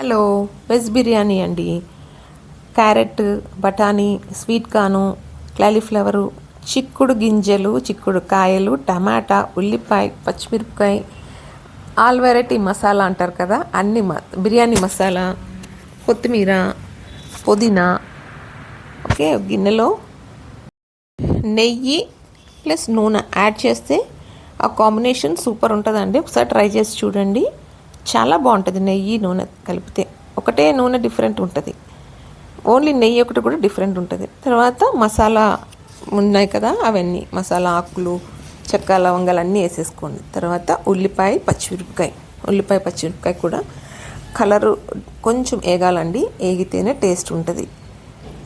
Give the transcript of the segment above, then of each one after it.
Hello veg biryani అండి. Carrot బఠానీ sweet కార్ను cauliflower చిక్కుడు గింజలు చిక్కుడు కాయలు టమాటా ఉల్లిపాయ పచ్చిమిరపకాయ ఆల్ వెరైటీ మసాలా అంటారు కదా అన్ని మ బిర్యానీ మసాలా కొత్తిమీర పుదీనా ఓకే గిన్నెలో నెయ్యి ప్లస్ నూనె యాడ్ చేస్తే ఆ కాంబినేషన్ సూపర్ ఉంటుందండి. ఒకసారి ట్రై చేసి చూడండి. చాలా బాగుంటుంది నెయ్యి నూనె కలిపితే. ఒకటే నూనె డిఫరెంట్ ఉంటుంది. ఓన్లీ నెయ్యి ఒకటి కూడా డిఫరెంట్ ఉంటుంది. తర్వాత మసాలా ఉన్నాయి కదా అవన్నీ. మసాలా ఆకులు చెక్క లవంగాలు అన్నీ వేసేసుకోండి. తర్వాత ఉల్లిపాయ పచ్చిమిరపకాయ. ఉల్లిపాయ పచ్చిమిరపకాయ కూడా కలరు కొంచెం ఏగాలండి. ఏగితేనే టేస్ట్ ఉంటుంది.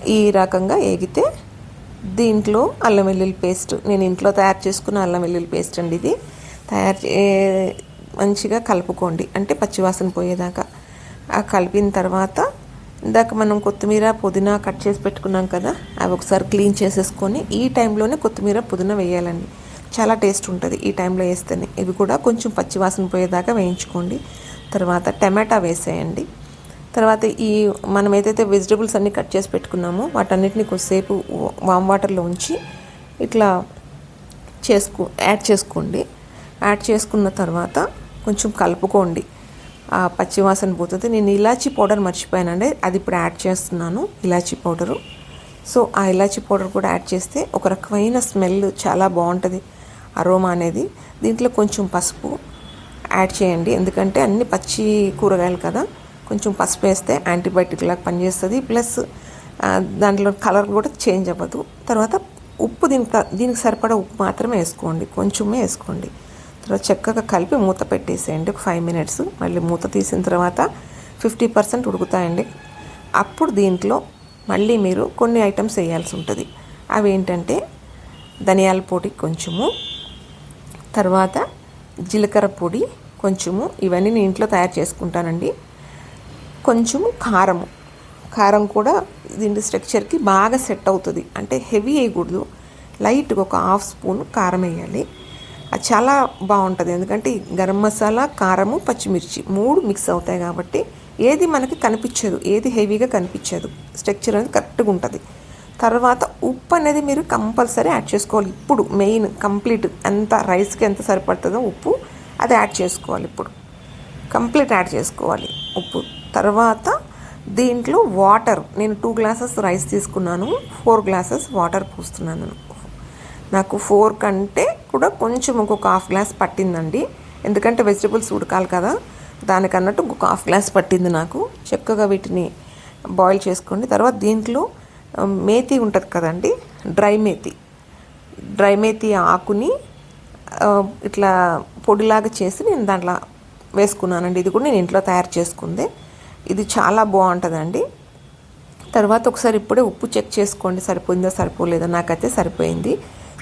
ఈ రకంగా ఏగితే దీంట్లో అల్లం వెల్లుల్లి పేస్ట్ నేను ఇంట్లో తయారు చేసుకున్న అల్లం వెల్లుల్లి పేస్ట్ అండి ఇది. తయారు చే మంచిగా కలుపుకోండి. అంటే పచ్చివాసన పోయేదాకా. ఆ కలిపిన తర్వాత ఇందాక మనం కొత్తిమీర పుదీనా కట్ చేసి పెట్టుకున్నాం కదా అవి ఒకసారి క్లీన్ చేసేసుకొని ఈ టైంలోనే కొత్తిమీర పుదీనా వేయాలండి. చాలా టేస్ట్ ఉంటుంది ఈ టైంలో వేస్తేనే. ఇవి కూడా కొంచెం పచ్చివాసన పోయేదాకా వేయించుకోండి. తర్వాత టమాటా వేసేయండి. తర్వాత ఈ మనం ఏదైతే వెజిటబుల్స్ అన్నీ కట్ చేసి పెట్టుకున్నామో వాటన్నిటిని కొద్దిసేపు వామ్ వాటర్లో ఉంచి ఇట్లా చేసుకో యాడ్ చేసుకోండి. యాడ్ చేసుకున్న తర్వాత కొంచెం కలుపుకోండి. ఆ పచ్చివాసన పోతుంది. నేను ఇలాచీ పౌడర్ మర్చిపోయానండి. అది ఇప్పుడు యాడ్ చేస్తున్నాను ఇలాచీ పౌడరు. సో ఆ ఇలాచీ పౌడర్ కూడా యాడ్ చేస్తే ఒక రకమైన స్మెల్ చాలా బాగుంటుంది. అరోమా అనేది. దీంట్లో కొంచెం పసుపు యాడ్ చేయండి. ఎందుకంటే అన్ని పచ్చి కూరగాయలు కదా. కొంచెం పసుపు వేస్తే యాంటీబయాటిక్ లాగా పనిచేస్తుంది. ప్లస్ దాంట్లో కలర్ కూడా చేంజ్ అవ్వదు. తర్వాత ఉప్పు దీనికి దీనికి సరిపడా ఉప్పు మాత్రమే వేసుకోండి. కొంచెమే వేసుకోండి. తర్వాత చక్కగా కలిపి మూత పెట్టేసేయండి. ఒక ఫైవ్ మినిట్స్ మళ్ళీ మూత తీసిన తర్వాత ఫిఫ్టీ పర్సెంట్ ఉడుకుతాయండి. అప్పుడు దీంట్లో మళ్ళీ మీరు కొన్ని ఐటమ్స్ వేయాల్సి ఉంటుంది. అవి ఏంటంటే ధనియాల పొడి కొంచెము తర్వాత జీలకర్ర పొడి కొంచెము ఇవన్నీ నేను ఇంట్లో తయారు చేసుకుంటానండి. కొంచెము కారము కారం కూడా దీని స్ట్రక్చర్కి బాగా సెట్ అవుతుంది. అంటే హెవీ వేయకూడదు. లైట్గా ఒక హాఫ్ స్పూన్ కారం వేయాలి. అది చాలా బాగుంటుంది. ఎందుకంటే గరం మసాలా కారము పచ్చిమిర్చి మూడు మిక్స్ అవుతాయి కాబట్టి ఏది మనకి కనిపించదు. ఏది హెవీగా కనిపించదు. స్ట్రక్చర్ అనేది కరెక్ట్గా ఉంటుంది. తర్వాత ఉప్పు అనేది మీరు కంపల్సరీ యాడ్ చేసుకోవాలి. ఇప్పుడు మెయిన్ కంప్లీట్ ఎంత రైస్కి ఎంత సరిపడుతుందో ఉప్పు అది యాడ్ చేసుకోవాలి ఇప్పుడు. కంప్లీట్ యాడ్ చేసుకోవాలి ఉప్పు. తర్వాత దీంట్లో వాటర్. నేను టూ గ్లాసెస్ రైస్ తీసుకున్నాను. ఫోర్ గ్లాసెస్ వాటర్ పోస్తున్నాను. నాకు ఫోర్ కంటే కూడా కొంచెం ఇంకొక హాఫ్ గ్లాస్ పట్టిందండి. ఎందుకంటే వెజిటబుల్స్ ఉడకాలి కదా. దానికన్నట్టు ఇంకొక హాఫ్ గ్లాస్ పట్టింది నాకు. చక్కగా వీటిని బాయిల్ చేసుకోండి. తర్వాత దీంట్లో మేతి ఉంటుంది కదండి. డ్రై మేతి. డ్రై మేతి ఆకుని ఇట్లా పొడిలాగా చేసి నేను దాంట్లో వేసుకున్నానండి. ఇది కూడా నేను ఇంట్లో తయారు చేసుకుంది. ఇది చాలా బాగుంటుందండి. తర్వాత ఒకసారి ఇప్పుడే ఉప్పు చెక్ చేసుకోండి. సరిపోయిందా సరిపోలేదో? నాకైతే సరిపోయింది.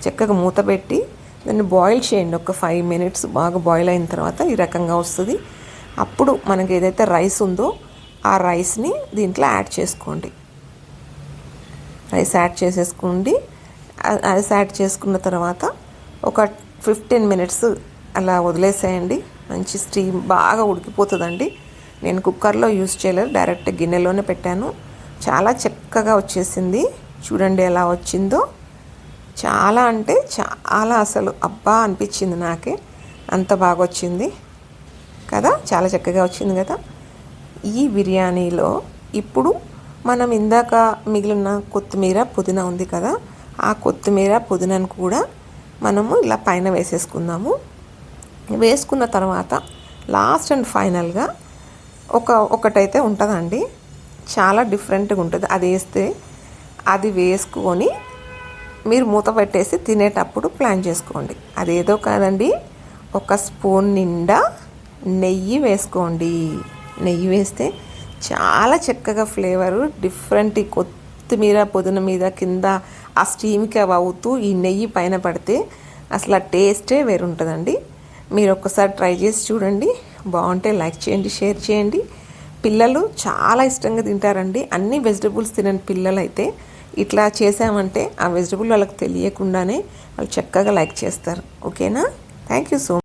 చక్కగా మూత పెట్టి దాన్ని బాయిల్ చేయండి. ఒక ఫైవ్ మినిట్స్ బాగా బాయిల్ అయిన తర్వాత ఈ రకంగా వస్తుంది. అప్పుడు మనకి ఏదైతే రైస్ ఉందో ఆ రైస్ని దీంట్లో యాడ్ చేసుకోండి. రైస్ యాడ్ చేసేసుకోండి. రైస్ యాడ్ చేసుకున్న తర్వాత ఒక ఫిఫ్టీన్ మినిట్స్ అలా వదిలేసేయండి. మంచి స్టీమ్ బాగా ఉడికిపోతుందండి. నేను కుక్కర్లో యూజ్ చేయలేదు. డైరెక్ట్ గిన్నెలోనే పెట్టాను. చాలా చక్కగా వచ్చేసింది. చూడండి ఎలా వచ్చిందో. చాలా అంటే చాలా అసలు అబ్బా అనిపించింది నాకే. అంత బాగా వచ్చింది కదా? చాలా చక్కగా వచ్చింది కదా? ఈ బిర్యానీలో ఇప్పుడు మనం ఇందాక మిగిలిన కొత్తిమీర పుదీనా ఉంది కదా? ఆ కొత్తిమీర పుదీనాను కూడా మనము ఇలా పైన వేసేసుకుందాము. వేసుకున్న తర్వాత లాస్ట్ అండ్ ఫైనల్గా ఒక ఒకటైతే ఉంటుందండి. చాలా డిఫరెంట్గా ఉంటుంది. అది వేస్తే అది వేసుకొని మీరు మూత పెట్టేసి తినేటప్పుడు ప్లాన్ చేసుకోండి. అదేదో కాదండి ఒక స్పూన్ నిండా నెయ్యి వేసుకోండి. నెయ్యి వేస్తే చాలా చక్కగా ఫ్లేవరు డిఫరెంట్ కొత్తిమీర పుదీన మీద కింద ఆ స్టీమ్కి అవి అవుతూ ఈ నెయ్యి పైన పడితే అసలు ఆ టేస్టే వేరుంటుందండి. మీరు ఒక్కసారి ట్రై చేసి చూడండి. బాగుంటే లైక్ చేయండి షేర్ చేయండి. పిల్లలు చాలా ఇష్టంగా తింటారండి. అన్ని వెజిటబుల్స్ తినని పిల్లలైతే ఇట్లా చేసామంటే ఆ వెజిటబుల్ వాళ్ళకి తెలియకుండానే వాళ్ళు చక్కగా లైక్ చేస్తారు. ఓకేనా థ్యాంక్ యూ సో